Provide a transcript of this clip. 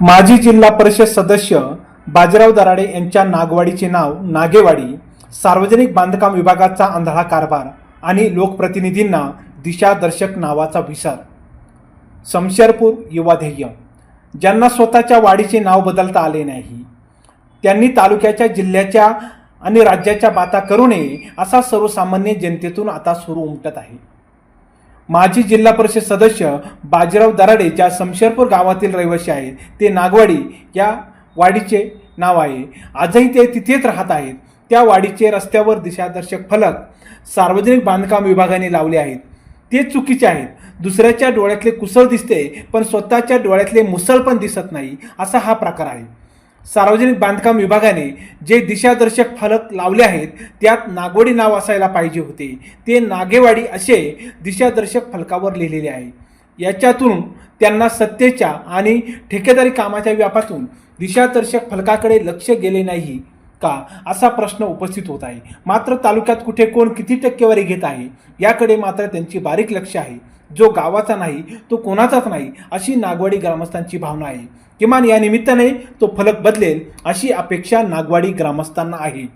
माजी जिल्हा परिषद सदस्य बाजीराव दराडे यांच्या नागवाडीचे नाव नागेवाडी सार्वजनिक बांधकाम विभागाचा आंधळा कारभार आणि लोकप्रतिनिधींना दिशादर्शक नावाचा विसर समशेरपूर युवा ध्येय. ज्यांना स्वतःच्या वाडीचे नाव बदलता आले नाही त्यांनी तालुक्याच्या जिल्ह्याच्या आणि राज्याच्या बाता करू नये असा सर्वसामान्य जनतेतून आता सुरू उमटत आहे. माजी जिल्हा परिषद सदस्य बाजीराव दराडे ज्या शमशेरपूर गावातील रहिवासी आहेत ते नागवाडी या वाडीचे नाव आहे. आजही ते तिथेच राहत आहेत. त्या वाडीचे रस्त्यावर दिशादर्शक फलक सार्वजनिक बांधकाम विभागाने लावले आहेत. ते चुकीचे आहेत. दुसऱ्याच्या डोळ्यातले कुसळ दिसते पण स्वतःच्या डोळ्यातले मुसळ पण दिसत नाही असा हा प्रकार आहे. सार्वजनिक बांधकाम विभागाने जे दिशादर्शक फलक लावले आहेत त्यात नागवडी नाव असायला पाहिजे होते. ते नागेवाडी असे दिशादर्शक फलकावर लिहिलेले आहे. याच्यातून त्यांना सत्तेच्या आणि ठेकेदारी कामाच्या व्यापातून दिशादर्शक फलकाकडे लक्ष गेले नाही का असा प्रश्न उपस्थित होत आहे. मात्र तालुक्यात कुठे कोण किती टक्केवारी घेत आहे याकडे मात्र त्यांची बारीक लक्ष आहे. जो गावाचा नाही तो कोणाचाच नाही अशी नागवाडी ग्रामस्थांची भावना आहे. किमान या निमित्ताने तो फलक बदलेल अशी अपेक्षा नागवाडी ग्रामस्थांना आहे.